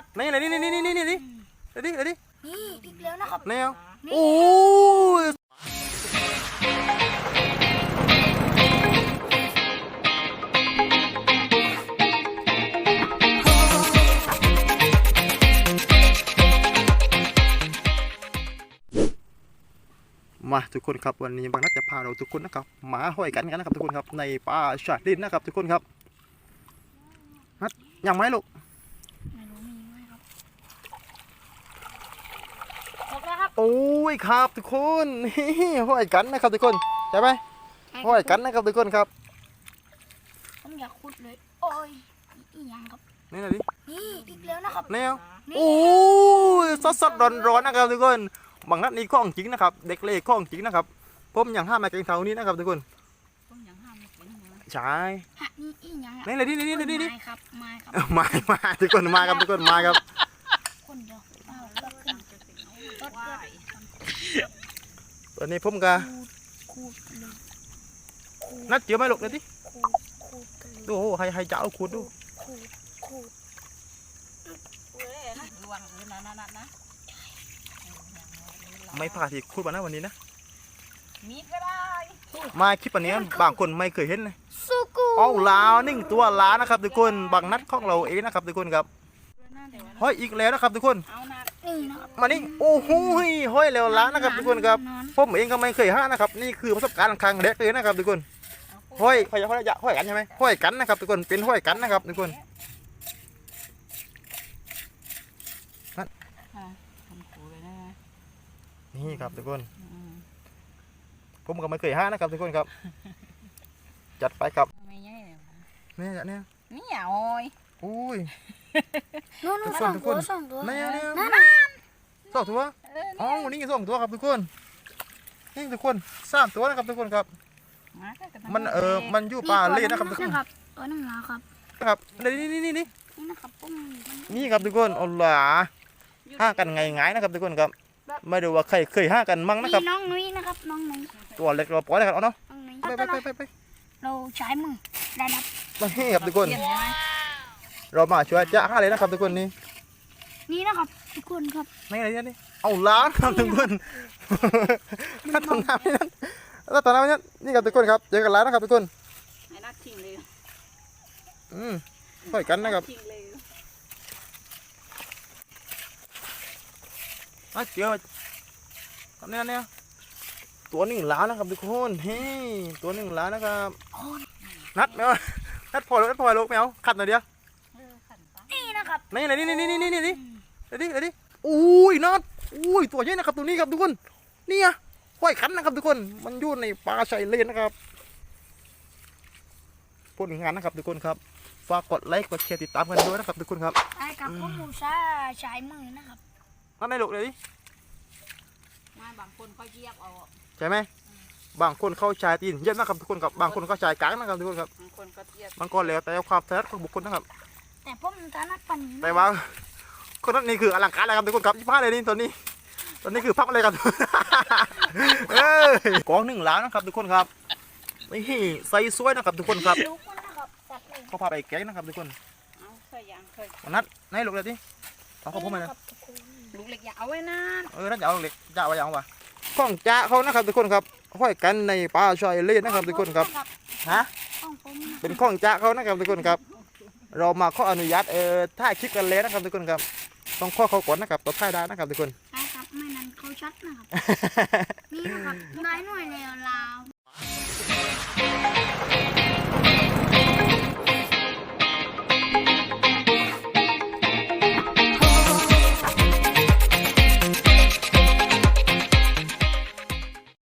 นะครับนี่เลยนี่นี่นี่นี่นี่นี่เดี๋ยวดิเดี๋ยวดินี่อีกแล้วนะครับ นี่เอานี่โอ้ยมาทุกคนครับวันนี้บางนัดจะพาเราทุกคนนะครับมาห้อยกันกันนะครับทุกคนครับในป่าชาดินนะครับทุกคนครับนัดยังไหมลูก ไม่รู้มีไหมครับครบแล้วครับ โอ้ยครับทุกคนห้อยกันนะครับทุกคนใช่ไหมห้อยกันนะครับทุกคนครับผมอยากขุดเลยโอ้ยอีหยังครับนี่นะดินี่อีกแล้วนะครับแนวนี่โอ้ยสดสดร้อนร้อนๆนะครับทุกคนบางนัดนี้ข้องจริงนะครับ เด็กเล่ข้องจริงนะครับผมอย่างห้ามมาเกงเท้านี้นะครับทุกคนต้นยังห้ามไม่เป็นนะใช่ฮะนี่อีหยังอะนี่เลยนี่นี่นี่นี่นี่ไม้ครับไม้ครับมามาทุกคนมาครับทุกคนมาครับ คนเดียวเอารถขึ้นรถ ว่า ขึ้น ตอนนี้ผมก็ขูดขูดเลยขูดนัดเจอไหมลูกเดี๋ยวดิขูดขูดกันเลยดูโอ้ให้ให้จะเอาขูดดูไม่พลาดที่ขูดมานะวันนี้นะมีก็ได้มาคลิปอันนี้บางคนไม่เคยเห็นเลยสุกูเอาลาวนิ่งตัวลานะครับทุกคนบางนัดของเราเองนะครับทุกคนครับ ห้อยอีกแล้วนะครับทุกคนเอานะนี่นะครับมานี่โอ้โหห้อยแล้วล้านนะครับทุกคนครับนอนผมเองก็ไม่เคยห้านะครับนี่คือประสบการณ์ครั้งแรกเลยนะครับทุกคนห้อยห้อยห้อยยะห้อยกันใช่ไหมห้อยกันนะครับทุกคนเป็นห้อยกันนะครับทุกคนทำขู่เลยนะนี่ครับทุกคนอืมผมก็ไม่เคยห้านะครับทุกคนครับ จัดไปครับไม่ใช่เลยนี่เนี่ยนี่อย่าโอยอุ้ย นู่นทุนู่กนคนสองตัวทุกคนสองตัวเนี่ยเนี่ยนั่นน่ะสองตัวเอออ๋อนี่สองตัวครับทุกคนนี่ทุกคนสามตัวนะครับทุกคนครับ มันเออมันอยู่ป่าเล่นะครับทุกคนนะครับตัวนึงแล้วครับครับนี่นี่นี่นี่นี่นะครับปุ้งนี่ครับทุกคนเอาล่ะห้ากันไงไงายๆนะครับทุกคนครับ ไม่รู้ว่าใครเคยห้ากันมั่งนะครับนี่น้องนุ้ยนะครับน้องนุ้ยตัวเล็กเราปล่อยเลยครับเอาเนาะน้องนุ้ยไปไปไปไปไปเราใช้มือระดับมานี่ครับทุกคน เปลี่ยนใช่ไหมเรามาช่วยจ้าห้าเลยนะครับทุกคนนี่นี่นะครับ ทุกคนครับนี่อะไรเนี่ยนี่เอาล้านครับทุกคนถ้าตอนน้ำนี่นั่นถ้าตอนน้ำนี่นั่นนี่ครับทุกคนครับเจอกันแล้วนะครับทุกคนไอ้นักทิ้งเลยอืมค่อยกันนะครับทิ้งเลยอะเจอตอนนี้เนี่ยตัวหนึ่งล้านนะครับทุกคนเฮ้ยตัวหนึ่งล้านนะครับนัดแมวนัดพอลูกนัดพอลูกแมวขัดหน่อยเดียวเออขันปะ นี่นะครับนี่เลยนี่นี่นี่นี่นี่นี่เดี๋ยวดิเดี๋ยวดิอุ้ยนัดอุ้ยตัวใหญ่นะครับตัวนี้ครับทุกคนเนี่ยห้อยขันนะครับทุกคน มันอยู่ในป่าชายเลนนะครับผลงานนะครับทุกคนครับฝากกดไลค์กดแชร์ติดตามกันด้วยนะครับทุกคนครับไอ้กับพวกหมูซาใช้มือนะครับนั่นในลูกเลยดิมาบางคนก็เยียบเอาใช่ไหมบางคนเข้าชายตีนเยอะนะครับทุกคนครับบางคนก็ชายกลางนะครับทุกคนครับบางคนก็เยียบมันก็แล้วแต่ความถนัดของบุคคลนะครับ แต่ผมถนัดปันนี้แต่ว่าคนนั้นนี่คืออลังการอะไรครับทุกคนครับยี่ห้าเลยนี่ตอนนี้ตอนนี้คือพับอะไรครับเอ้ยกองหนึ่งล้านนะครับทุกคนครับนี่ใส่สวยนะครับทุกคนครับลูกมันนะครับจัดเลยเขาพาไปแก๊งนะครับทุกคนเอาเคยยังเคยวันนัดให้ลูกเลยดิเอาเขาพูดมานี่เลยนะครับทุกคนลูกเล็กอย่าเอาไว้นานเออนั่นจะเอาเหล็กจะเอาอย่างวะของจ้าเขานะครับทุกคนครับห้อยกันในป่าชายเลนนะครับทุกคนครับฮะของผมนะเป็นของจ้าเขานะครับทุกคนครับ เรามาขออนุญาตเออถ่ายคลิปกันเลยนะครับทุกคนครับต้องขอเขาก่อนนะครับต่อถ่ายได้นะครับทุกคน ใช่ครับไม่นั้นเขาชัดนะครับ นี่นะครับได้หน่วยแล้วลาว